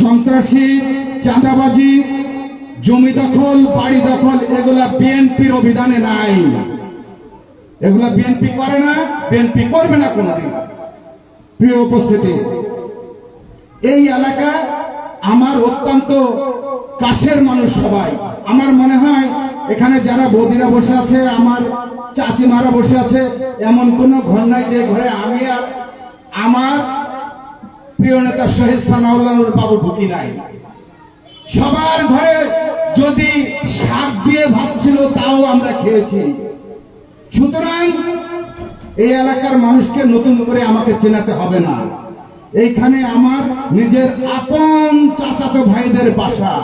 সন্ত্রাসী, চাঁদাবাজি, জমি দখল, বাড়ি দখল, এগুলা বিএনপির অভিধানে নাই। এগুলা বিএনপি করে না, বিএনপি করবে না কোনোদিন। প্রিয় উপস্থিতি, এই এলাকা আমার অত্যন্ত কাছের মানুষ সবাই। আমার মনে হয় এখানে যারা বৌদিরা বসে আছে, আমার চাচিমারা বসে আছে, এমন কোন ঘর নাই যে ঘরে আমি আর আমার প্রিয় নেতা শহীদ সানাউল্লাহুর বাবু ঢুকি নাই। সবার ঘরে যদি শাক দিয়ে ভাত ছিল, তাও আমরা খেয়েছি। সুতরাং এই এলাকার মানুষকে নতুন করে আমাকে চেনাতে হবে না। এইখানে আমার নিজের আপন চাচাতো ভাইদের বাসা।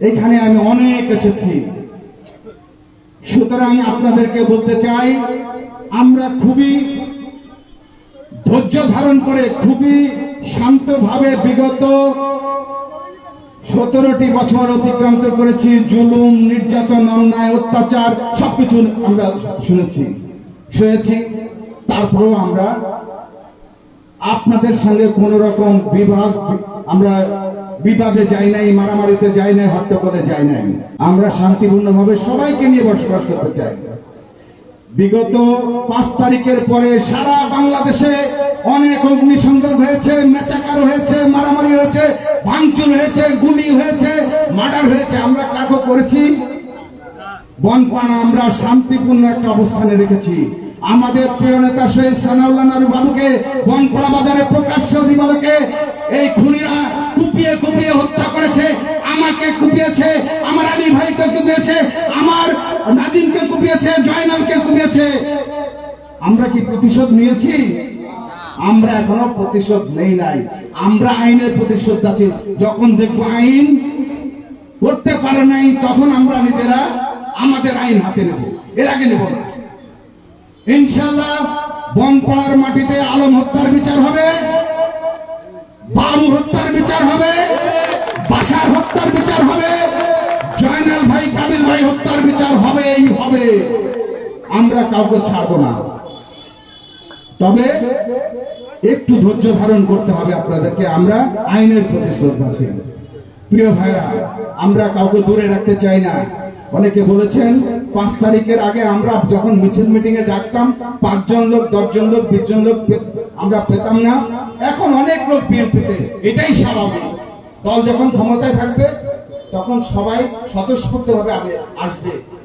এইখানে আমি অনেক এসেছি। সুতরাং আপনাদেরকে বলতে চাই, আমরা খুবই ধৈর্য ধারণ করে খুবই শান্তভাবে বিগত সতেরোটি বছর অতিক্রান্ত করেছি, জুলুম, নির্যাতন, অন্যায়, অত্যাচার, সবকিছু আমরা শুনেছি শুনেছি। তারপরেও আমরা আপনাদের সঙ্গে কোন রকম বিবাদ, আমরা বিবাদে যাই নাই, মারামারিতে যাই নাই হট্টগোলে যাই নাই। আমরা শান্তিপূর্ণভাবে সবাইকে নিয়ে বসবাস করতে চাই। বিগত পাঁচ তারিখের পরে সারা বাংলাদেশে অনেক অগ্নিসংযোগ হয়েছে, মেচাকার হয়েছে, মারামারি হয়েছে, ভাঙচুর হয়েছে, গুলি হয়েছে, মার্ডার হয়েছে। আমরা কাকে করেছি? বনপানা, আমরা শান্তিপূর্ণ একটা অবস্থানে রেখেছি। আমাদের প্রিয় নেতা শহীদ সানাউল্লাহ নারু বাবুকে, বনপাড়া বাজারে প্রকাশ্য দিবালকে এই খুনিরা কুপিয়ে কুপিয়ে হত্যা করেছে, আমাকে কুপিয়েছে, আমার আলী ভাইকে কুপিয়েছে, আমার নাজিমকে কুপিয়েছে, জয়নালকে কুপিয়েছে। আমরা কি প্রতিশোধ নিয়েছি? আমরা এখনও প্রতিশোধ নেই নাই। আমরা আইনের প্রতিশোধ আছি। যখন দেখব আইন করতে পারে নাই, তখন আমরা নিজেরা আমাদের আইন হাতে নেব। এর আগে নেব না। ইনশাল্লাহ বনপাড়ার মাটিতে আলম হত্যার বিচার হবে বাবু হত্যার বিচার হবে, বাসার হত্যার বিচার হবে, জয়নাল ভাই, কাবিল ভাই হত্যার বিচার হবেই হবে। আমরা কাউকে ছাড়বো না। তবে একটু ধৈর্য ধারণ করতে হবে আপনাদেরকে। আমরা আইনের প্রতি শ্রদ্ধাশীল প্রিয় ভাইরা, আমরা কাউকে দূরে রাখতে চাই না। অনেকে বলেছেন, পাঁচ তারিখের আগে আমরা যখন মিছিল মিটিং এ ডাকতাম, পাঁচজন লোক, দশজন লোক বিশ জন লোক আমরা পেতাম না। এখন অনেক লোক বিএনপিতে। এটাই স্বাভাবিক। দল যখন ক্ষমতায় থাকবে, তখন সবাই স্বতঃস্ফূর্ত ভাবে আসবে।